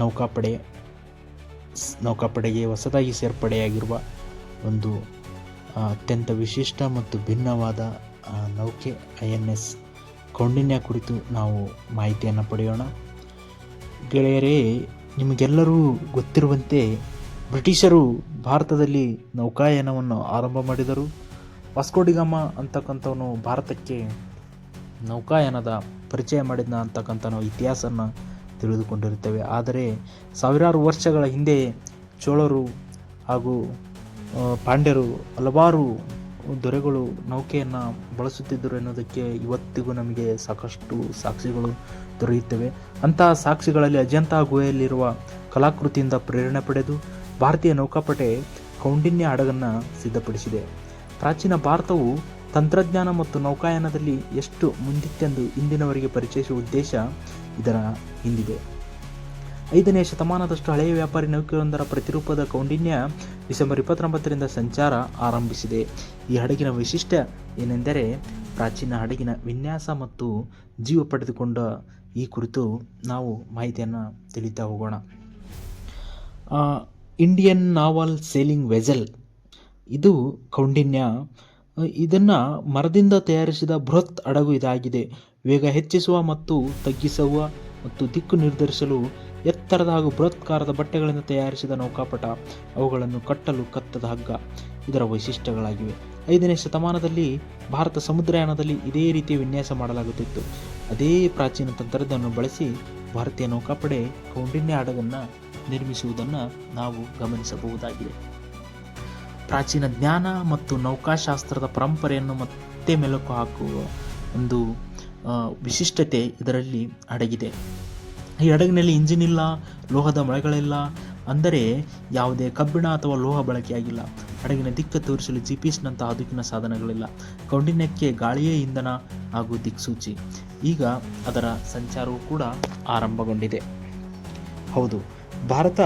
ನೌಕಾಪಡೆ ನೌಕಾಪಡೆಗೆ ಹೊಸದಾಗಿ ಸೇರ್ಪಡೆಯಾಗಿರುವ ಒಂದು ಅತ್ಯಂತ ವಿಶಿಷ್ಟ ಮತ್ತು ಭಿನ್ನವಾದ ನೌಕೆ ಐ ಎನ್ ಎಸ್ ಕೌಂಡಿನ್ಯ ಕುರಿತು ನಾವು ಮಾಹಿತಿಯನ್ನು ಪಡೆಯೋಣ. ಗೆಳೆಯರೇ, ನಿಮಗೆಲ್ಲರೂ ಗೊತ್ತಿರುವಂತೆ ಬ್ರಿಟಿಷರು ಭಾರತದಲ್ಲಿ ನೌಕಾಯಾನವನ್ನು ಆರಂಭ ಮಾಡಿದರು. ವಾಸ್ಕೋಡಿಗಾಮ ಅಂತಕ್ಕಂಥವನು ಭಾರತಕ್ಕೆ ನೌಕಾಯಾನದ ಪರಿಚಯ ಮಾಡಿದ ಅಂತಕ್ಕಂಥ ನಾವು ಇತಿಹಾಸನ ತಿಳಿದುಕೊಂಡಿರುತ್ತೇವೆ. ಆದರೆ ಸಾವಿರಾರು ವರ್ಷಗಳ ಹಿಂದೆ ಚೋಳರು ಹಾಗೂ ಪಾಂಡ್ಯರು ಹಲವಾರು ದೊರೆಗಳು ನೌಕೆಯನ್ನು ಬಳಸುತ್ತಿದ್ದರು ಎನ್ನುವುದಕ್ಕೆ ಇವತ್ತಿಗೂ ನಮಗೆ ಸಾಕಷ್ಟು ಸಾಕ್ಷಿಗಳು ದೊರೆಯುತ್ತವೆ. ಅಂತಹ ಸಾಕ್ಷಿಗಳಲ್ಲಿ ಅಜಂತ ಗುಹೆಯಲ್ಲಿರುವ ಕಲಾಕೃತಿಯಿಂದ ಪ್ರೇರಣೆ ಪಡೆದು ಭಾರತೀಯ ನೌಕಾಪಟೆ ಕೌಂಡಿನ್ಯ ಹಡಗನ್ನು ಸಿದ್ಧಪಡಿಸಿದೆ. ಪ್ರಾಚೀನ ಭಾರತವು ತಂತ್ರಜ್ಞಾನ ಮತ್ತು ನೌಕಾಯಾನದಲ್ಲಿ ಎಷ್ಟು ಮುಂದಿತ್ತೆಂದು ಇಂದಿನವರಿಗೆ ಪರಿಚಯಿಸುವ ಉದ್ದೇಶ ಇದರ ಹಿಂದಿದೆ. ಐದನೇ ಶತಮಾನದಷ್ಟು ಹಳೆಯ ವ್ಯಾಪಾರಿ ನೌಕೆಯೊಂದರ ಪ್ರತಿರೂಪದ ಕೌಂಡಿನ್ಯ ಡಿಸೆಂಬರ್ ಇಪ್ಪತ್ತೊಂಬತ್ತರಿಂದ ಸಂಚಾರ ಆರಂಭಿಸಿದೆ. ಈ ಹಡಗಿನ ವಿಶಿಷ್ಟ ಏನೆಂದರೆ ಪ್ರಾಚೀನ ಹಡಗಿನ ವಿನ್ಯಾಸ ಮತ್ತು ಜೀವ ಪಡೆದುಕೊಂಡ ಈ ಕುರಿತು ನಾವು ಮಾಹಿತಿಯನ್ನು ತಿಳಿತಾ ಹೋಗೋಣ. ಇಂಡಿಯನ್ ನಾವಲ್ ಸೇಲಿಂಗ್ ವೆಜಲ್ ಇದು ಕೌಂಡಿನ್ಯ ಇದನ್ನು ಮರದಿಂದ ತಯಾರಿಸಿದ ಬೃಹತ್ ಹಡಗು ಇದಾಗಿದೆ. ವೇಗ ಹೆಚ್ಚಿಸುವ ಮತ್ತು ತಗ್ಗಿಸುವ ಮತ್ತು ದಿಕ್ಕು ನಿರ್ಧರಿಸಲು ಎತ್ತರದ ಹಾಗೂ ಬೃಹತ್ಕಾರದ ಬಟ್ಟೆಗಳಿಂದ ತಯಾರಿಸಿದ ನೌಕಾಪಟ. ಅವುಗಳನ್ನು ಕಟ್ಟಲು ಕತ್ತದ ಹಗ್ಗ. ಇದರ ವೈಶಿಷ್ಟ್ಯಗಳಾಗಿವೆ. ಐದನೇ ಶತಮಾನದಲ್ಲಿ ಭಾರತ ಸಮುದ್ರಯಾನದಲ್ಲಿ ಇದೇ ರೀತಿಯ ವಿನ್ಯಾಸ ಮಾಡಲಾಗುತ್ತಿತ್ತು. ಅದೇ ಪ್ರಾಚೀನ ತಂತ್ರಜ್ಞಾನವನ್ನು ಬಳಸಿ ಭಾರತೀಯ ನೌಕಾಪಡೆ ಕೌಂಡಿನ್ಯ ಹಡಗನ್ನು ನಿರ್ಮಿಸುವುದನ್ನು ನಾವು ಗಮನಿಸಬಹುದಾಗಿದೆ. ಪ್ರಾಚೀನ ಜ್ಞಾನ ಮತ್ತು ನೌಕಾಶಾಸ್ತ್ರದ ಪರಂಪರೆಯನ್ನು ಮತ್ತೆ ಮೆಲುಕು ಹಾಕುವ ಒಂದು ವಿಶಿಷ್ಟತೆ ಇದರಲ್ಲಿ ಅಡಗಿದೆ. ಈ ಹಡಗಿನಲ್ಲಿ ಇಂಜಿನ್ ಇಲ್ಲ, ಲೋಹದ ಮೊಳೆಗಳಿಲ್ಲ ಅಂದರೆ ಯಾವುದೇ ಕಬ್ಬಿಣ ಅಥವಾ ಲೋಹ ಬಳಕೆಯಾಗಿಲ್ಲ. ಹಡಗಿನ ದಿಕ್ಕು ತೋರಿಸಲು ಜಿ ಪಿ ಎಸ್ನಂತಹ ಆಧುನಿಕ ಸಾಧನಗಳಿಲ್ಲ. ಕೌಂಡಿನ್ಯಕ್ಕೆ ಗಾಳಿಯೇ ಇಂಧನ ಹಾಗೂ ದಿಕ್ಸೂಚಿ. ಈಗ ಅದರ ಸಂಚಾರವೂ ಕೂಡ ಆರಂಭಗೊಂಡಿದೆ. ಹೌದು ಭಾರತ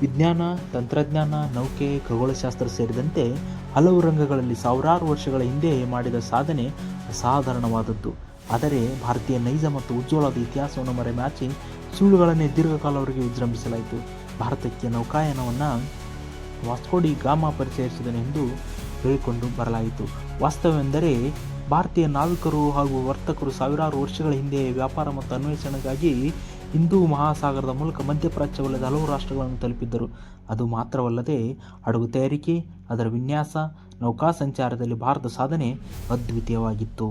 ವಿಜ್ಞಾನ, ತಂತ್ರಜ್ಞಾನ, ನೌಕೆ, ಖಗೋಳಶಾಸ್ತ್ರ ಸೇರಿದಂತೆ ಹಲವು ರಂಗಗಳಲ್ಲಿ ಸಾವಿರಾರು ವರ್ಷಗಳ ಹಿಂದೆ ಮಾಡಿದ ಸಾಧನೆ ಅಸಾಧಾರಣವಾದದ್ದು. ಆದರೆ ಭಾರತೀಯ ನೈಜ ಮತ್ತು ಉಜ್ವಲವಾದ ಇತಿಹಾಸವನ್ನು ಮರೆಮಾಚಿ ಸುಳ್ಳುಗಳನ್ನೇ ದೀರ್ಘಕಾಲವರೆಗೆ ವಿಜೃಂಭಿಸಲಾಯಿತು. ಭಾರತಕ್ಕೆ ನೌಕಾಯನವನ್ನು ವಾಸ್ಕೋಡಿ ಗಾಮ ಪರಿಚಯಿಸಿದನು ಎಂದು ಹೇಳಿಕೊಂಡು ಬರಲಾಯಿತು. ವಾಸ್ತವವೆಂದರೆ ಭಾರತೀಯ ನಾವಿಕರು ಹಾಗೂ ವರ್ತಕರು ಸಾವಿರಾರು ವರ್ಷಗಳ ಹಿಂದೆ ವ್ಯಾಪಾರ ಮತ್ತು ಅನ್ವೇಷಣೆಗಾಗಿ ಹಿಂದೂ ಮಹಾಸಾಗರದ ಮೂಲಕ ಮಧ್ಯಪ್ರಾಚ್ಯವಲ್ಲದ ಹಲವು ರಾಷ್ಟ್ರಗಳನ್ನು ತಲುಪಿದ್ದರು. ಅದು ಮಾತ್ರವಲ್ಲದೆ, ಹಡಗು ತಯಾರಿಕೆ, ಅದರ ವಿನ್ಯಾಸ ನೌಕಾ ಸಂಚಾರದಲ್ಲಿ ಭಾರತ ಸಾಧನೆ ಅದ್ವಿತೀಯವಾಗಿತ್ತು.